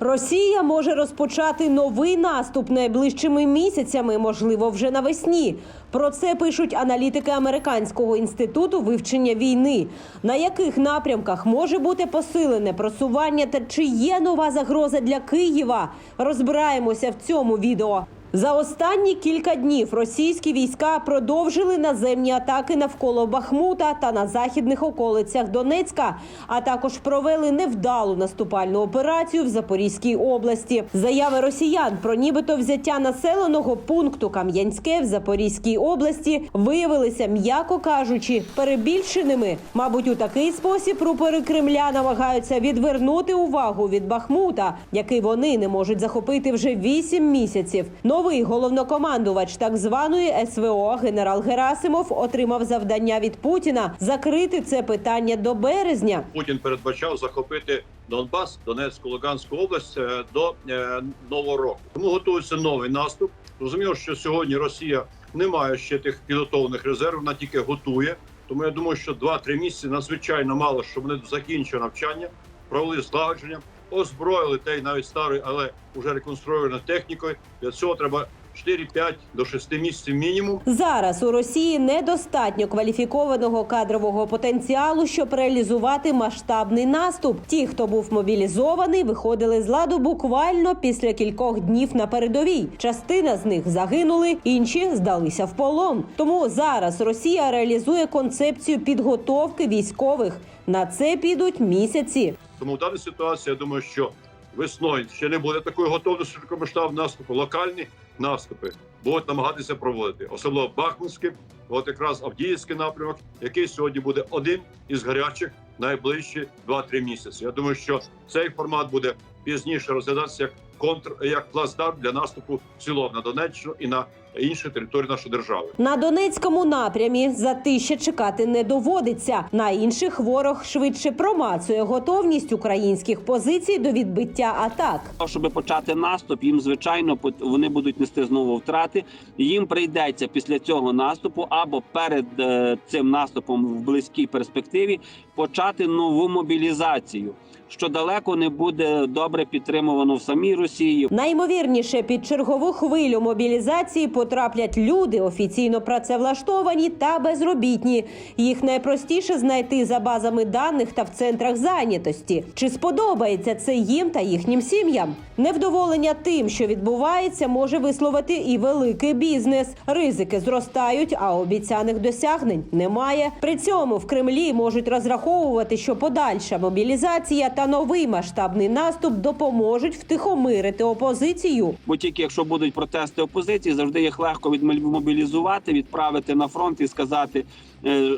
Росія може розпочати новий наступ найближчими місяцями, можливо, вже навесні. Про це пишуть аналітики американського інституту вивчення війни. На яких напрямках може бути посилене просування та чи є нова загроза для Києва? Розбираємося в цьому відео. За останні кілька днів російські війська продовжили наземні атаки навколо Бахмута та на західних околицях Донецька, а також провели невдалу наступальну операцію в Запорізькій області. Заяви росіян про нібито взяття населеного пункту Кам'янське в Запорізькій області виявилися, м'яко кажучи, перебільшеними. Мабуть, у такий спосіб рупори Кремля намагаються відвернути увагу від Бахмута, який вони не можуть захопити вже вісім місяців. Новий головнокомандувач так званої СВО генерал Герасимов отримав завдання від Путіна закрити це питання до березня. Путін передбачав захопити Донбас, Донецьку, Луганську область е, до е, нового року. Тому готується новий наступ. Зрозуміло, що сьогодні Росія не має ще тих підготовлених резервів, вона тільки готує. Тому я думаю, що 2-3 місяці надзвичайно мало, щоб вони закінчили навчання, провели злагодження, озброїли те навіть старою, але вже реконструйованою технікою. Для цього треба 4-5 до 6 місяців мінімум. Зараз у Росії недостатньо кваліфікованого кадрового потенціалу, щоб реалізувати масштабний наступ. Ті, хто був мобілізований, виходили з ладу буквально після кількох днів на передовій. Частина з них загинули, інші здалися в полон. Тому зараз Росія реалізує концепцію підготовки військових. На це підуть місяці. Тому в даній ситуації я думаю, що весною ще не буде такої готовності широкомасштабного наступу. Локальні наступи будуть намагатися проводити, особливо Бахмутський, от якраз Авдіївський напрямок, який сьогодні буде один із гарячих найближчі 2-3 місяці. Я думаю, що цей формат буде пізніше розглядатися як контр як плацдарм для наступу в цілому на Донеччину і на інші території нашої держави. На Донецькому напрямі затища чекати не доводиться. На інших ворог швидше промацує готовність українських позицій до відбиття атак. Щоб почати наступ, їм звичайно вони будуть нести знову втрати. Їм прийдеться після цього наступу або перед е, цим наступом в близькій перспективі почати нову мобілізацію, що далеко не буде добре підтримувано в самій Росії. Наймовірніше під чергову хвилю мобілізації потраплять люди офіційно працевлаштовані та безробітні. Їх найпростіше знайти за базами даних та в центрах зайнятості. Чи сподобається це їм та їхнім сім'ям? Невдоволення тим, що відбувається, може висловити і великий бізнес. Ризики зростають, а обіцяних досягнень немає. При цьому в Кремлі можуть розраховувати, що подальша мобілізація та новий масштабний наступ допоможуть втихомирити опозицію. Бо тільки якщо будуть протести опозиції, завжди їх легко відмобілізувати, відправити на фронт і сказати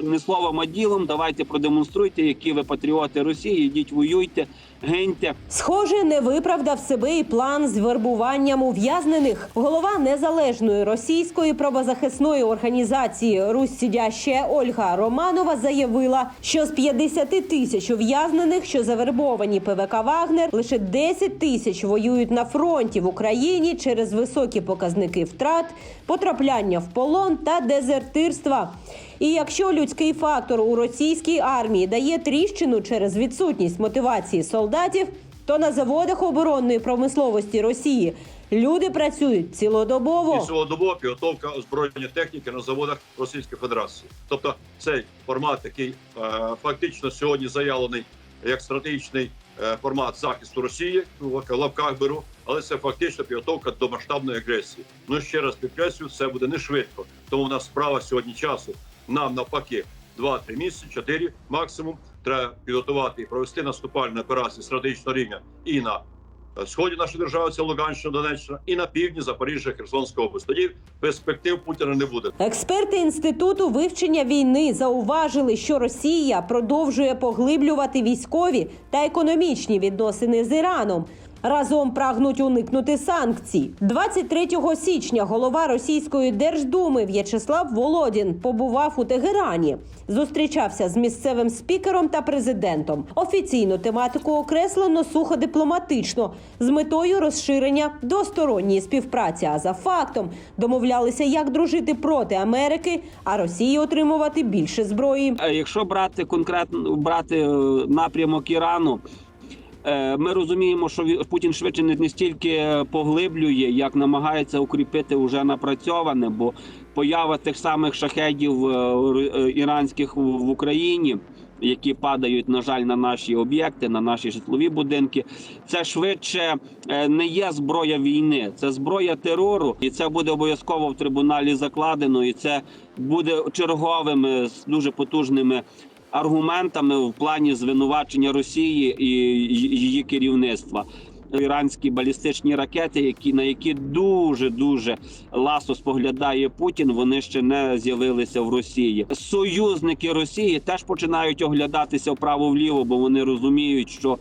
не словом, а ділом. Давайте продемонструйте, які ви патріоти Росії. Йдіть воюйте, гиньте. Схоже, не виправдав себе і план з вербуванням ув'язнених. Голова незалежної російської правозахисної організації Русь Сідяще Ольга Романова заявила, що з 50 тисяч ув'язнених, що завербовані ПВК Вагнер, лише 10 тисяч воюють на фронті в Україні через високі показники втрат, потрапляння в полон та дезертирства. І якщо людський фактор у російській армії дає тріщину через відсутність мотивації солдатів, то на заводах оборонної промисловості Росії люди працюють цілодобово. І цілодобова підготовка озброєння техніки на заводах Російської Федерації. Тобто цей формат, який е, фактично сьогодні заявлений як стратегічний е, формат захисту Росії, в лапках беру, але це фактично підготовка до масштабної агресії. Ну ще раз підкреслюю, це буде не швидко. Тому в нас справа сьогодні часу. Нам навпаки 2-3 місяці, 4 максимум. Треба підготувати і провести наступальні операції стратегічного рівня і на сході нашої держави, це Луганщина, Донеччина, і на півдні Запоріжжя, Херсонська область. Тоді перспектив Путіна не буде. Експерти інституту вивчення війни зауважили, що Росія продовжує поглиблювати військові та економічні відносини з Іраном. Разом прагнуть уникнути санкцій. 23 січня голова російської держдуми В'ячеслав Володін побував у Тегерані. Зустрічався з місцевим спікером та президентом. Офіційну тематику окреслено сухо дипломатично з метою розширення двосторонньої співпраці. А за фактом домовлялися, як дружити проти Америки, а Росії отримувати більше зброї. Якщо брати конкретно брати е, напрямок Ірану, Ми розуміємо, що Путін швидше не стільки поглиблює, як намагається укріпити вже напрацьоване, бо поява тих самих шахедів е, е, іранських в Україні, які падають, на жаль, на наші об'єкти, на наші житлові будинки, це швидше е, не є зброя війни, це зброя терору, і це буде обов'язково в трибуналі закладено, і це буде черговими дуже потужними аргументами в плані звинувачення Росії і її керівництва. Іранські балістичні ракети, які на які дуже дуже ласо споглядає Путін, вони ще не з'явилися в Росії. Союзники Росії теж починають оглядатися вправо вліво, бо вони розуміють, що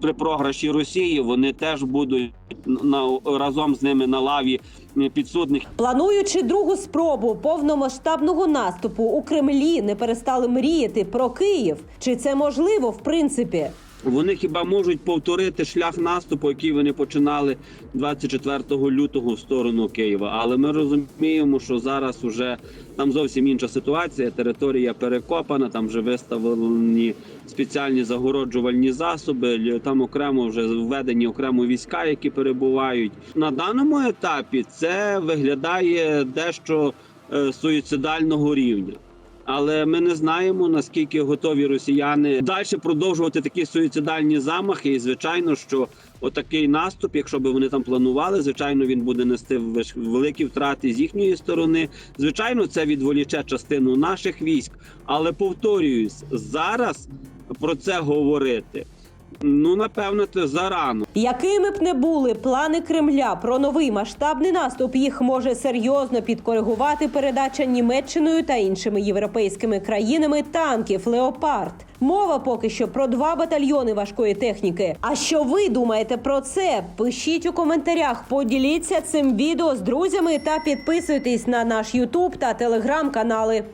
при програші Росії вони теж будуть на разом з ними на лаві підсудних Плануючи другу спробу повномасштабного наступу у Кремлі, не перестали мріяти про Київ. Чи це можливо в принципі? Вони хіба можуть повторити шлях наступу, який вони починали 24 лютого в сторону Києва. Але ми розуміємо, що зараз уже там зовсім інша ситуація. Територія перекопана, там вже виставлені спеціальні загороджувальні засоби. Там окремо вже введені окремо війська, які перебувають на даному етапі. Це виглядає дещо е, суїцидального рівня. Але ми не знаємо наскільки готові росіяни далі продовжувати такі суїцидальні замахи. І звичайно, що отакий наступ, якщо би вони там планували, звичайно, він буде нести великі втрати з їхньої сторони. Звичайно, це відволіче частину наших військ. Але повторююсь, зараз про це говорити. Ну напевно, це зарано. Якими б не були плани Кремля про новий масштабний наступ, їх може серйозно підкоригувати передача Німеччиною та іншими європейськими країнами танків Леопард. Мова поки що про два батальйони важкої техніки. А що ви думаєте про це? Пишіть у коментарях, поділіться цим відео з друзями та підписуйтесь на наш Ютуб та телеграм канали.